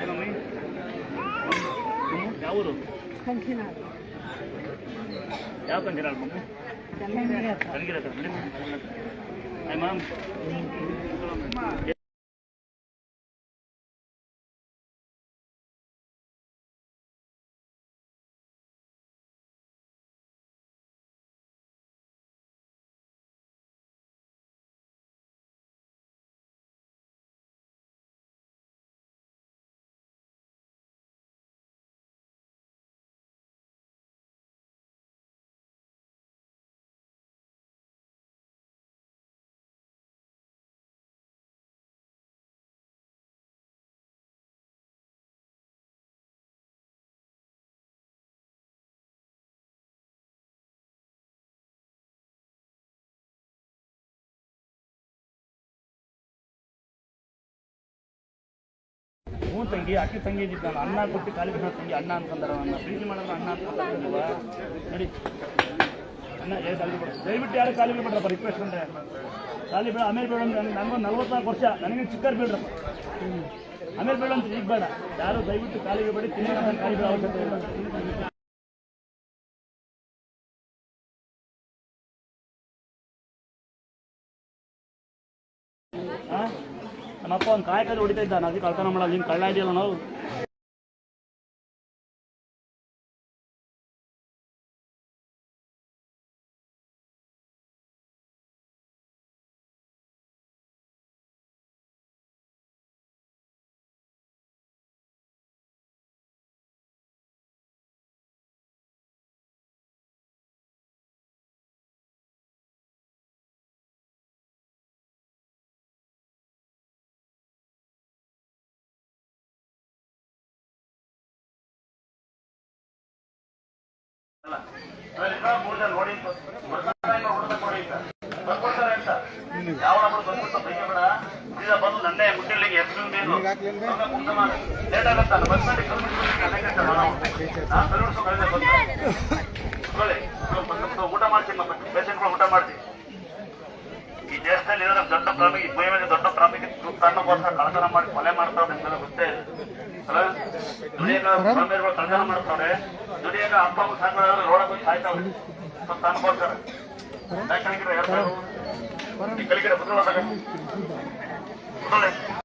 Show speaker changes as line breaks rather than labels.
ಏನಮ್ಮಿ ಯಾವ ಊರು
ಕಂಚಿನಾಡು
ಯಾವ ಕಂಚಿನ ಮಮ್ಮಿ
ಚೆನ್ನಾಗಿರತ್ತೆ
ಕನಗಿರ ಹತ್ರ ನಡಿ ಹಾಯ್ ಹ್ಞೂ ತಂಗಿ, ಅಕ್ಕಿ ತಂಗಿ ಇದ್ದಿದ್ದು ನಾನು ಅನ್ನ ಕೊಟ್ಟು ಕಾಲಿ ಬಿಡೋ ತಂಗಿ ಅಣ್ಣ ಅಂತಂದ್ರೆ ನನ್ನ ಪ್ರೀತಿ ಮಾಡಿದ್ರೆ ಅಣ್ಣ ಅಂತ ನಡಿ. ಅಣ್ಣ ಏ ಸಾಲಿ ಬಿಡ. ದಯವಿಟ್ಟು ಯಾರು ಕಾಲಿ ಬಿಡ್ರಪ್ಪ ರಿಕ್ವೆಸ್ಟ್ ಅಂದರೆ. ಕಾಲಿ ಬೇಡ, ಆಮೇಲೆ ಬೇಡ ಅಂದ್ರೆ ನನಗೊಂದು ನಲ್ವತ್ನಾಲ್ಕು ವರ್ಷ, ನನಗೆ ಚಿಕ್ಕರ್ ಬೀಳ್ರಪ್ಪ ಆಮೇಲೆ ಬೇಡ ಅಂತ ಈಗ ಬೇಡ. ಯಾರು ದಯವಿಟ್ಟು ಕಾಲಿ ಬೇಡಿ ತಿನ್ನೋಣ ಕಾಲಿ ಬಿಡೋ ಅವಶ್ಯಕತೆ? ನಮ್ಮಪ್ಪ ಒಂದು ಕಾಯಕಲ್ಲಿ ಹೊಡಿತಾ ಇದ್ದ. ಅದಕ್ಕೆ ಕಳ್ತನ ಮಾಡಲ್ಲ ನೀನು ಕಳ್ಳ ಇದೆಯಲ್ಲ ನಾವು. ಊಟ ಮಾಡ್ತೀನಿ ಪೇಷಂಟ್ಗಳು ಊಟ ಮಾಡ್ತೀನಿ ಈ ದೇಶದಲ್ಲಿ ದೊಡ್ಡ ಪ್ರಾಮಿ ಭೂಮಿ ಮೇಲೆ ದೊಡ್ಡ ಪ್ರಾಮುಖ್ಯ ತನ್ನಗೋಸ್ಕರ ಕಳತನ ಮಾಡಿ ಕೊಲೆ ಮಾಡ್ತಾರೆ ಅಂತ ಗೊತ್ತೇ ಇದೆ ದುಡಿಯಾಗ ಸ್ವಾಮಿಯರುಗಳು ಕಳತನ ಮಾಡ್ತಾವ್ರೆ. ದುಡಿಯಾಗ ಅಪ್ಪ ಹೋಗಿ ಸಾಯ್ತಾವ್ರೆ ಸ್ವಲ್ಪ ತನ್ನಗೋಸ್ಕರ ಯಾಕೆ ಕಲಿಗಿರ ಯಾರು ಕಲಿಗಿರ ಬುದ್ಧಿವಾದ